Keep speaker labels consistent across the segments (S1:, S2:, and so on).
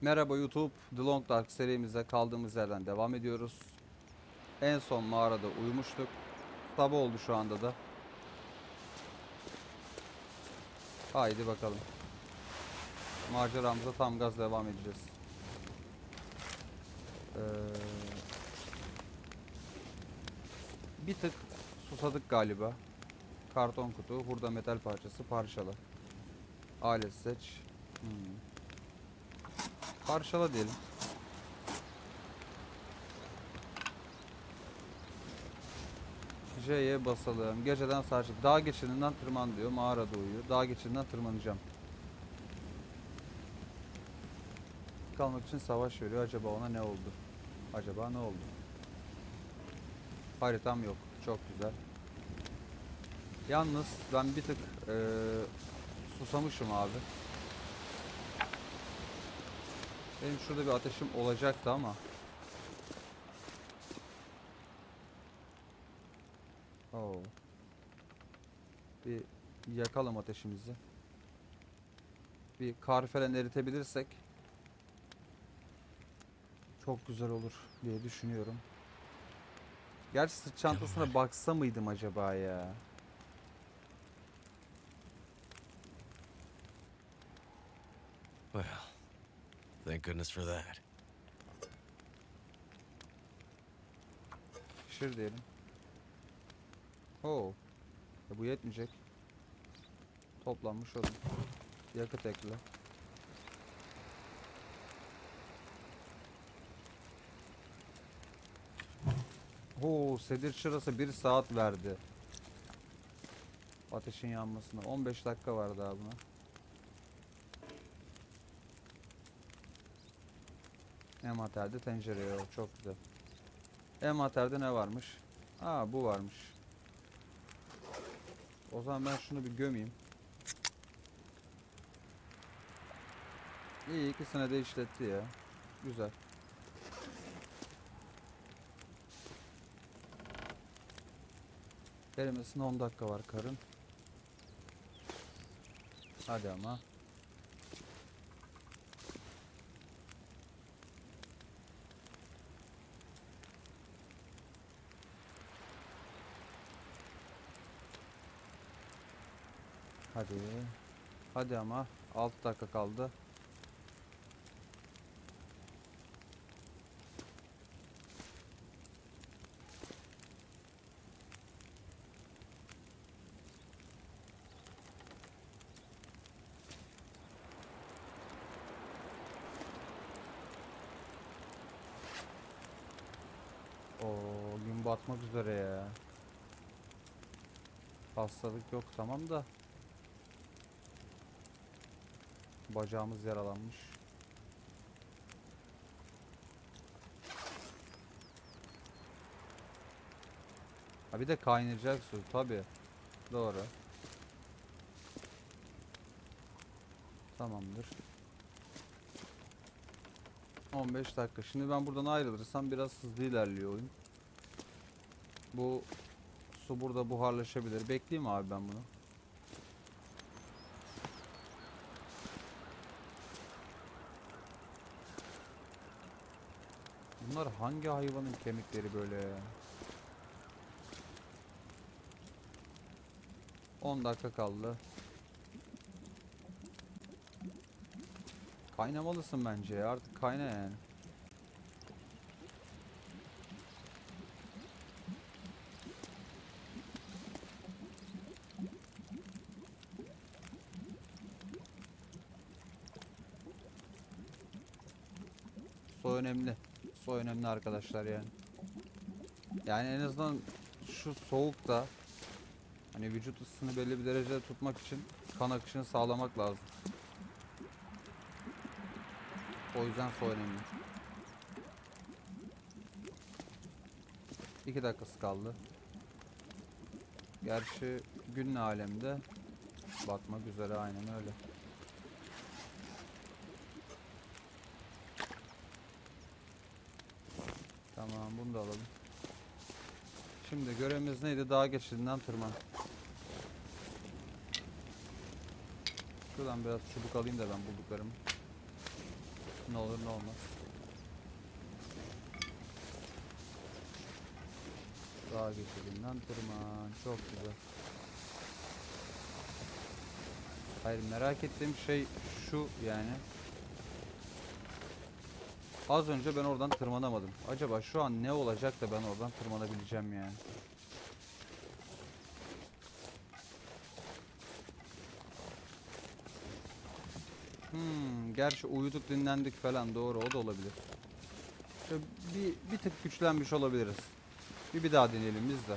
S1: Merhaba YouTube, The Long Dark serimize kaldığımız yerden devam ediyoruz. En son mağarada uyumuştuk. Sabah oldu şu anda da. Haydi bakalım. Maceramıza tam gaz devam edeceğiz. Ee, bir tık susadık galiba. Karton kutu, hurda metal parçası, parçala. Alet seç. Hmm. Parçala diyelim. J'ye basalım. Geceden sağ çık. Dağ geçidinden tırman diyor. Mağarada uyuyor. Dağ geçidinden tırmanacağım. Kalmak için savaş veriyor. Acaba ona ne oldu? Acaba ne oldu? Haritam yok. Çok güzel. Yalnız ben bir tık eee, susamışım abi. Benim şurada bir ateşim olacaktı ama. Oo. Bir yakalım ateşimizi. Bir kar falan eritebilirsek çok güzel olur diye düşünüyorum. Gerçi sırt çantasına baksa mıydım acaba ya?
S2: Thank goodness for that.
S1: Pişir diyelim. Oo. E bu yetmeyecek. Toplanmış olun. Yakıt ekle. Oo, sedir çırası 1 saat verdi. Ateşin yanmasına. 15 dakika var daha buna. Envaterde tencere yok. Çok güzel. Envaterde ne varmış? Aa bu varmış. O zaman ben şunu bir gömeyim. İyi ikisine de işletti ya. Güzel. Erimesine 10 dakika var karın. Hadi ama. Hadi. Hadi ama 6 dakika kaldı. Batmak üzere ya. Hastalık yok tamam da. Bacağımız yaralanmış. Ha bir de kaynayacak su tabi. Doğru. Tamamdır. 15 dakika. Şimdi ben buradan ayrılırsam biraz hızlı ilerliyor oyun. Bu su burada buharlaşabilir. Bekleyeyim abi ben bunu. Bunlar hangi hayvanın kemikleri böyle ya? 10 dakika kaldı. Kaynamalısın bence ya. Artık kayna yani. Su önemli. Su önemli arkadaşlar yani. Yani en azından şu soğukta hani vücut ısısını belli bir derecede tutmak için kan akışını sağlamak lazım. O yüzden su önemli. 2 dakikası kaldı. Gerçi gün alemde batmak üzere aynen öyle. Tamam bunu da alalım. Şimdi görevimiz neydi? Dağ geçidinden tırman. Şuradan biraz çubuk alayım da ben bulduklarımı. Ne olur ne olmaz. Dağ geçidinden tırman. Çok güzel. Hayır merak ettiğim şey şu yani. Az önce ben oradan tırmanamadım. Acaba şu an ne olacak da ben oradan tırmanabileceğim yani. Hmm, gerçi uyuduk dinlendik falan doğru o da olabilir. Şöyle bir, bir tık güçlenmiş olabiliriz. Bir bir daha deneyelim biz de.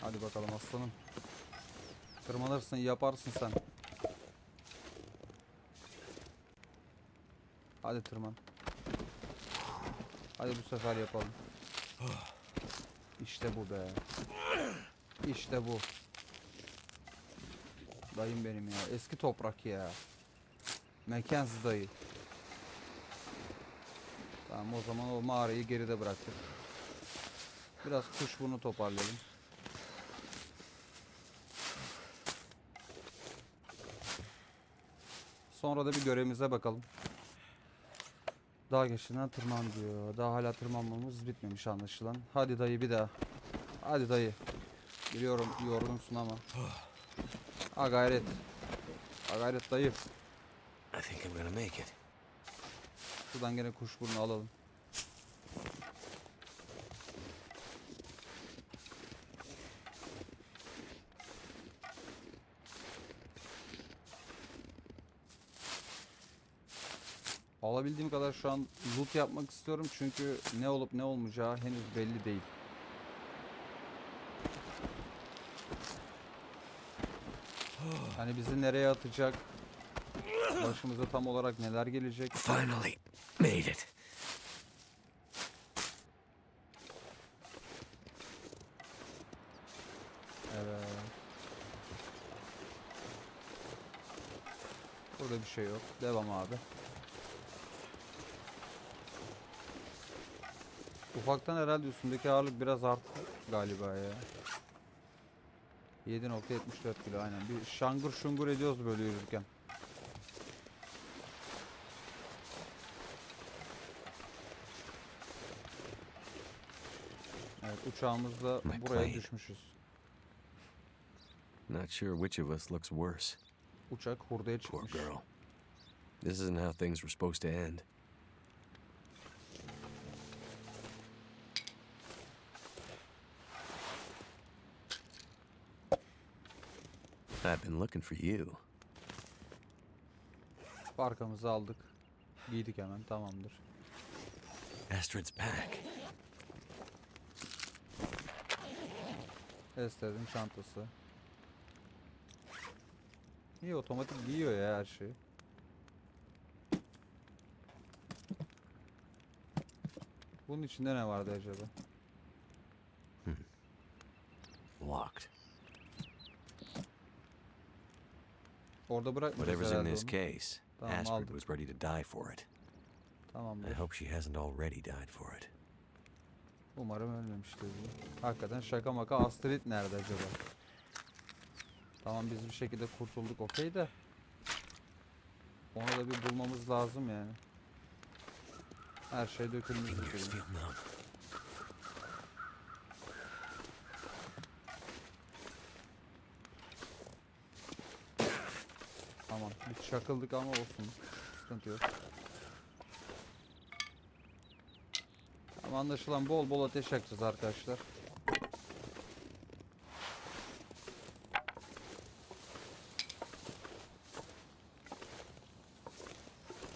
S1: Hadi bakalım aslanım. Tırmanırsın yaparsın sen. Hadi tırman. Hadi bu sefer yapalım. İşte bu be. İşte bu. Dayım benim ya. Eski toprak ya. Mekansız dayı. Tamam o zaman o mağarayı geride bıraktık. Biraz kuş bunu toparlayalım. Sonra da bir görevimize bakalım. Dağ geçtiğinden tırman diyor. Daha hala tırmanmamız bitmemiş anlaşılan. Hadi dayı bir daha. Hadi dayı. Biliyorum yorgunsun ama. Ha gayret. Ha gayret dayı.
S2: I think I'm gonna make it.
S1: Şuradan gene kuşburnu alalım. Alabildiğim kadar şu an loot yapmak istiyorum çünkü ne olup ne olmayacağı henüz belli değil. Hani bizi nereye atacak? Başımıza tam olarak neler gelecek?
S2: Finally made it.
S1: Evet. Burada bir şey yok. Devam abi. Ufaktan herhalde üstündeki ağırlık biraz arttı galiba ya. 7.74 kilo aynen. Bir şangır şungur ediyoruz böyle yürürken. Evet uçağımızla buraya düşmüşüz.
S2: Not sure which of us looks worse.
S1: Uçak hurdaya
S2: Poor
S1: çıkmış.
S2: girl. This isn't how things were supposed to end. I've been looking for you.
S1: Arkamızı aldık. Giydik hemen tamamdır.
S2: Astrid's back.
S1: Esther'in çantası. İyi otomatik giyiyor ya her şeyi. Bunun içinde ne vardı acaba?
S2: Locked.
S1: Orada bırakmışız
S2: Whatever's in
S1: herhalde
S2: this
S1: onu.
S2: case,
S1: Tamam,
S2: Astrid
S1: aldık.
S2: was ready to die for it.
S1: Tamamdır.
S2: I hope she hasn't already died for it.
S1: Umarım ölmemiştir. bu. Hakikaten şaka maka Astrid nerede acaba? Tamam biz bir şekilde kurtulduk okey de. Onu da bir bulmamız lazım yani. Her şey dökülmüş.
S2: Fingers
S1: dökülmüş.
S2: feel numb.
S1: Tamam. Bir çakıldık ama olsun. Sıkıntı yok. Ama anlaşılan bol bol ateş yakacağız arkadaşlar.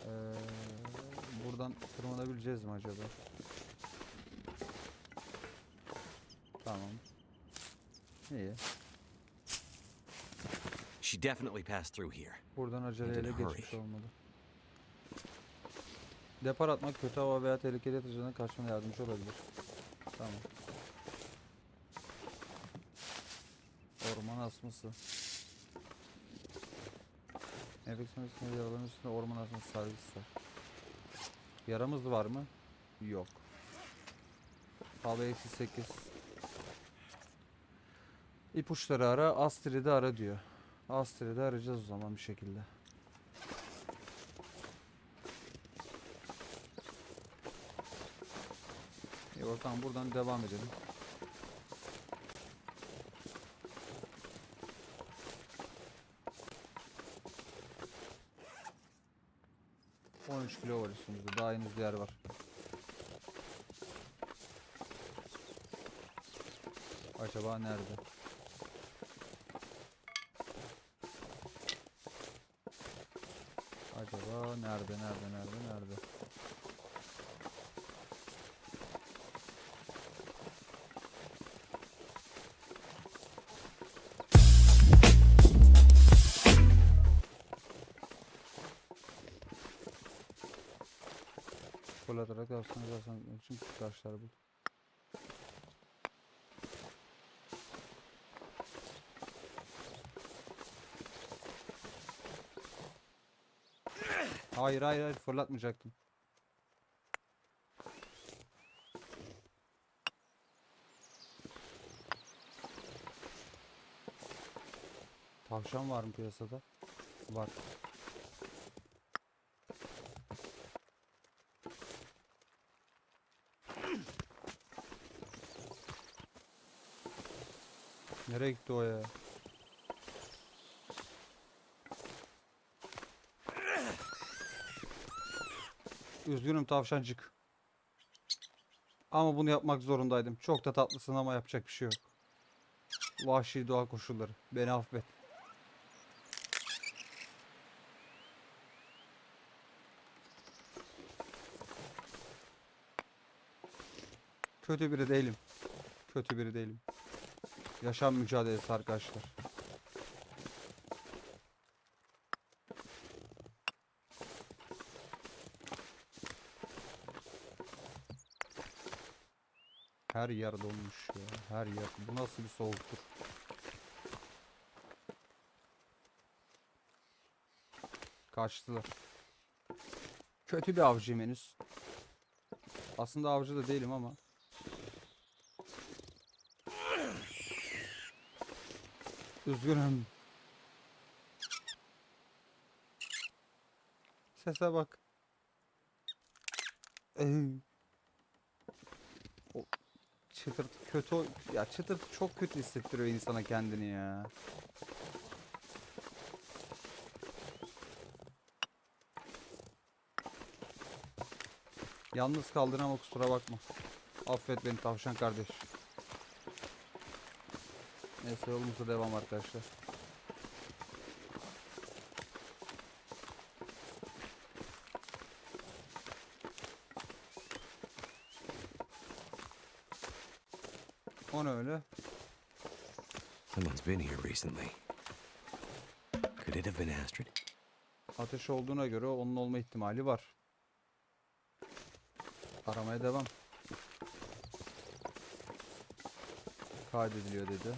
S1: Ee, buradan tırmanabileceğiz mi acaba? Tamam. İyi.
S2: She definitely passed through here.
S1: Buradan aceleyle geçmiş olmalı. Depar atmak kötü hava veya tehlikeli yatırıcıdan kaçmana yardımcı olabilir. Tamam. Orman asması. Enfeksiyon üstünde yaraların üstünde orman asması sergisi. Yaramız var mı? Yok. Hava eksi 8. İpuçları ara, Astrid'i ara diyor. Astra'yı da arayacağız o zaman bir şekilde. İyi bakalım buradan devam edelim. ...13 kilo var üstümüzde. Daha henüz yer var. Acaba nerede? Acaba nerede, nerede, nerede, nerede? Gol atarak aslında zaten için taşlar bu. Hayır hayır hayır fırlatmayacaktım. Tavşan var mı piyasada? Var. Nereye gitti o ya? Üzgünüm tavşancık. Ama bunu yapmak zorundaydım. Çok da tatlısın ama yapacak bir şey yok. Vahşi doğa koşulları. Beni affet. Kötü biri değilim. Kötü biri değilim. Yaşam mücadelesi arkadaşlar. Her yer donmuş ya. Her yer. Bu nasıl bir soğuktur? Kaçtılar. Kötü bir avcıyım henüz. Aslında avcı da değilim ama. Üzgünüm. Sese bak. Çıtırtı kötü ya çıtırtı çok kötü hissettiriyor insana kendini ya. Yalnız kaldın ama kusura bakma. Affet beni tavşan kardeş. Neyse yolumuza devam arkadaşlar. O ne öyle?
S2: Someone's been here recently. Could it have been Astrid?
S1: Ateş olduğuna göre onun olma ihtimali var. Aramaya devam. Kaydediliyor dedi.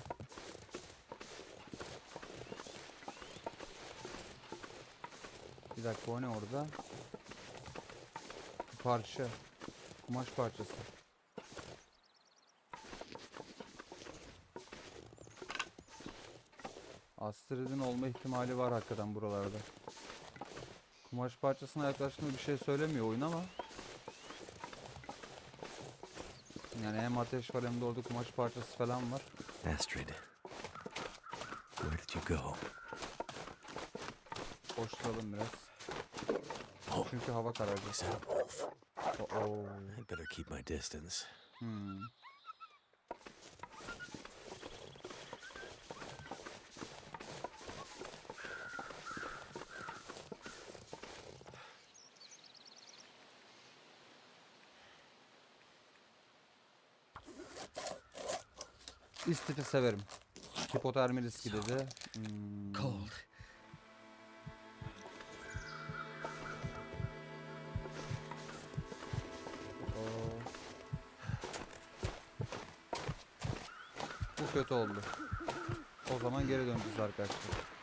S1: Bir dakika o ne orada? Bir parça. Kumaş parçası. Astrid'in olma ihtimali var hakikaten buralarda. Kumaş parçasına yaklaştığında bir şey söylemiyor oyun ama yani hem ateş var hem de orada kumaş parçası falan var.
S2: Astrid. Where did you go?
S1: Koşturalım biraz.
S2: Oh,
S1: Çünkü hava
S2: a wolf?
S1: Oo.
S2: I better keep my distance.
S1: Hmm. İstifi severim. Hipotermi riski dedi. Hmm.
S2: Cold.
S1: Bu kötü oldu. O zaman geri döneceğiz arkadaşlar.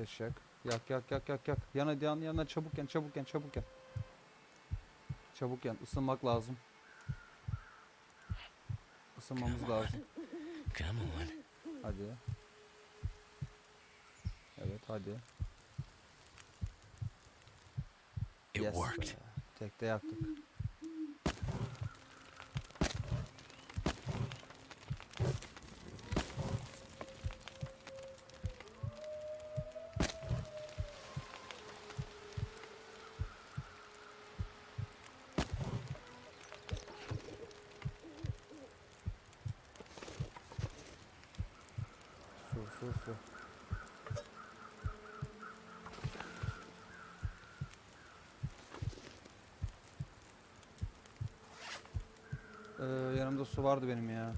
S1: Ateş yak. Yak yak yak yak yak. Yana yan yana çabuk yan çabuk yan çabuk yan. Çabuk yan. Isınmak lazım. Isınmamız lazım.
S2: Come on.
S1: Hadi. Evet hadi.
S2: It
S1: Yes
S2: worked.
S1: be. Tekte yaktık. Su. Ee, yanımda su vardı benim ya.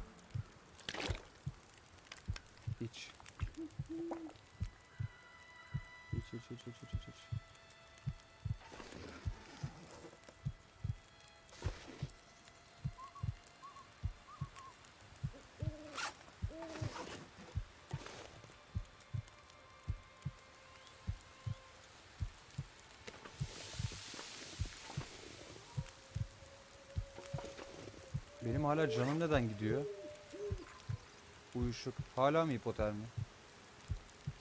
S1: Hala canım neden gidiyor? Uyuşuk. Hala mı hipotermi?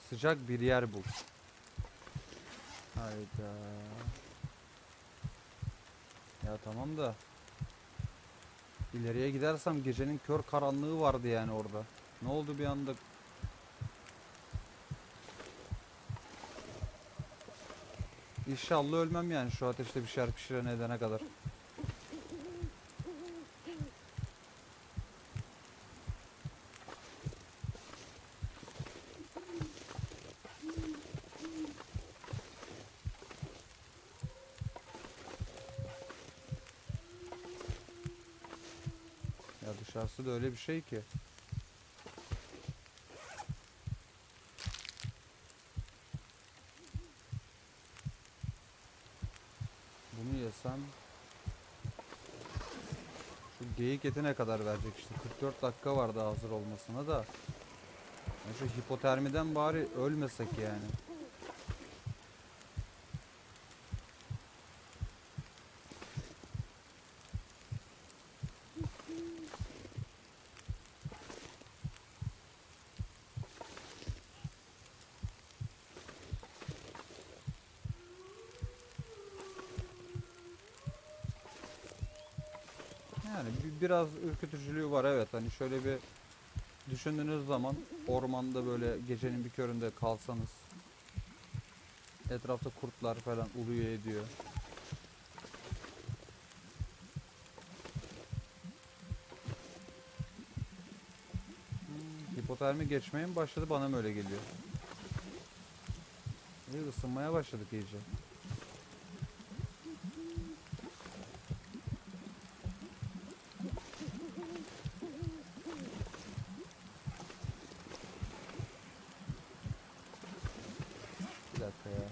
S1: Sıcak bir yer bul. Hayda. Ya tamam da. İleriye gidersem gecenin kör karanlığı vardı yani orada. Ne oldu bir anda? İnşallah ölmem yani şu ateşte bir şeyler pişirene edene kadar. Ya dışarısı da öyle bir şey ki. Bunu yesem şu geyik eti ne kadar verecek işte 44 dakika vardı hazır olmasına da ya şu hipotermiden bari ölmesek yani. Yani bi- biraz ürkütücülüğü var evet hani şöyle bir düşündüğünüz zaman ormanda böyle gecenin bir köründe kalsanız etrafta kurtlar falan uluyor ediyor. Hmm, hipotermi geçmeye mi başladı bana mı öyle geliyor? İyi ısınmaya başladık iyice. Bir dakika ya.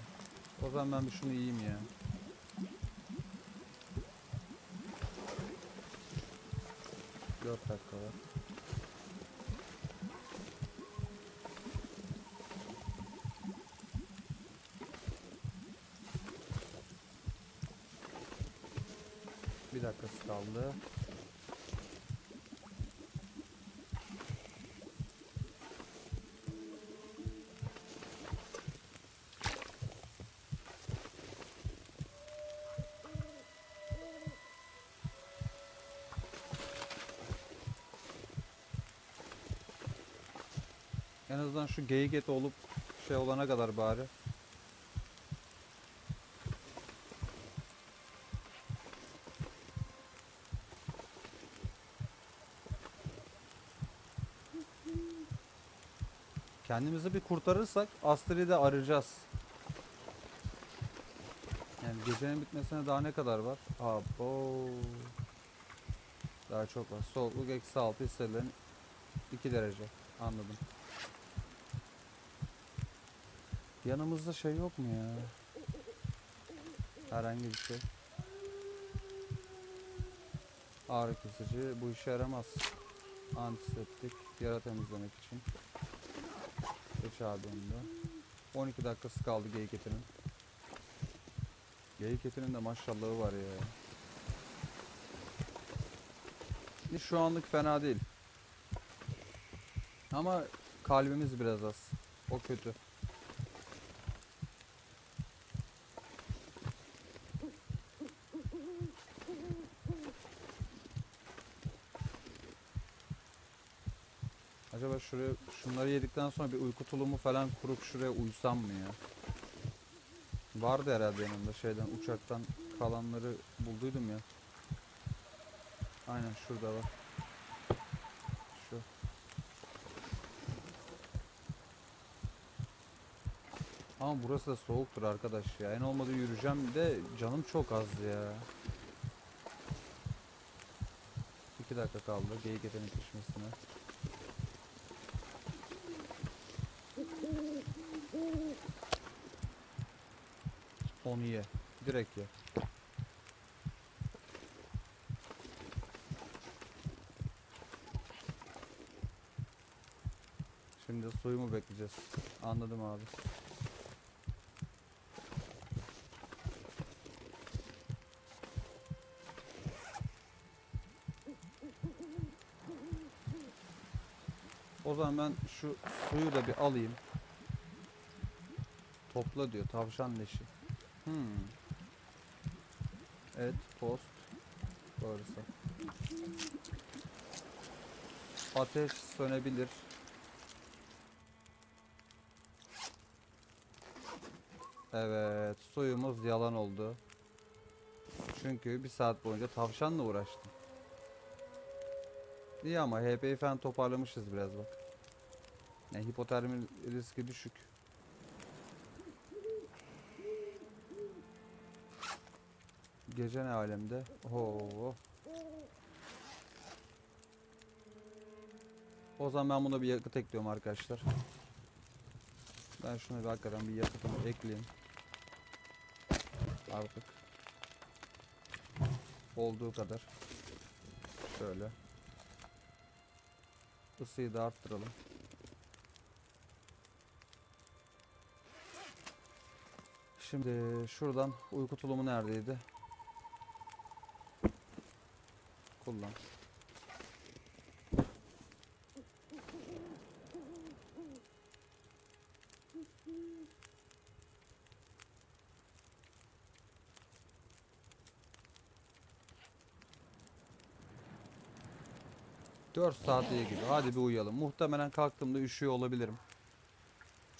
S1: Ben bir şunu yiyeyim ya. Dört dakika var. Bir dakikası kaldı. Azından şu geyik eti olup şey olana kadar bari. Kendimizi bir kurtarırsak Astrid'i arayacağız. Yani gecenin bitmesine daha ne kadar var? Abo. Daha çok var. Soğukluk eksi 6 hissedilen 2 derece. Anladım. Yanımızda şey yok mu ya? Herhangi bir şey. Ağrı kesici bu işe yaramaz. Antiseptik yara temizlemek için. Geç abi onu da. 12 dakikası kaldı geyik etinin. Geyik etinin de maşallahı var ya. Şu anlık fena değil. Ama kalbimiz biraz az. O kötü. Acaba şuraya şunları yedikten sonra bir uyku tulumu falan kurup şuraya uyusam mı ya? Vardı herhalde yanımda şeyden uçaktan kalanları bulduydum ya. Aynen şurada var. Şu. Ama burası da soğuktur arkadaş ya. En olmadı yürüyeceğim de canım çok az ya. 2 dakika kaldı geyik etinin pişmesine. Onu ye. Direkt ye. Şimdi suyu mu bekleyeceğiz? Anladım abi. O zaman ben şu suyu da bir alayım. Topla diyor tavşan leşi. Hmm. Evet tost. Doğrusu. Ateş sönebilir. Evet suyumuz yalan oldu. Çünkü bir saat boyunca tavşanla uğraştım. İyi ama HP'yi falan toparlamışız biraz bak. Yani hipotermi riski düşük. Gece ne alemde? Oo. O zaman ben buna bir yakıt ekliyorum arkadaşlar. Ben şunu bir hakikaten bir yakıtımı ekleyeyim. Artık. Olduğu kadar. Şöyle. Isıyı da arttıralım. Şimdi şuradan uyku tulumu neredeydi? Kullan. Dört saat iyi gidiyor. Hadi bir uyuyalım. Muhtemelen kalktığımda üşüyor olabilirim.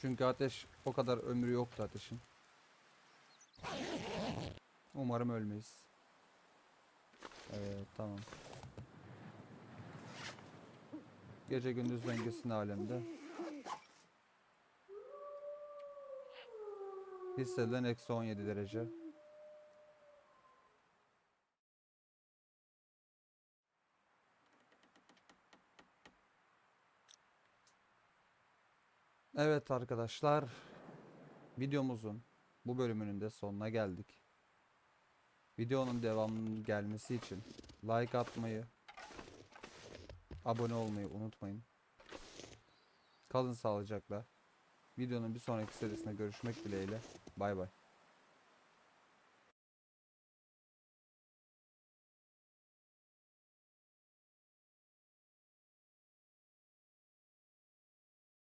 S1: Çünkü ateş o kadar ömrü yoktu ateşin. Umarım ölmeyiz. Evet tamam. Gece gündüz dengesinde alemde. Hissedilen eksi 17 derece. Evet arkadaşlar. Videomuzun bu bölümünün de sonuna geldik. Videonun devamının gelmesi için like atmayı, abone olmayı unutmayın. Kalın sağlıcakla. Videonun bir sonraki serisinde görüşmek dileğiyle. Bay bay.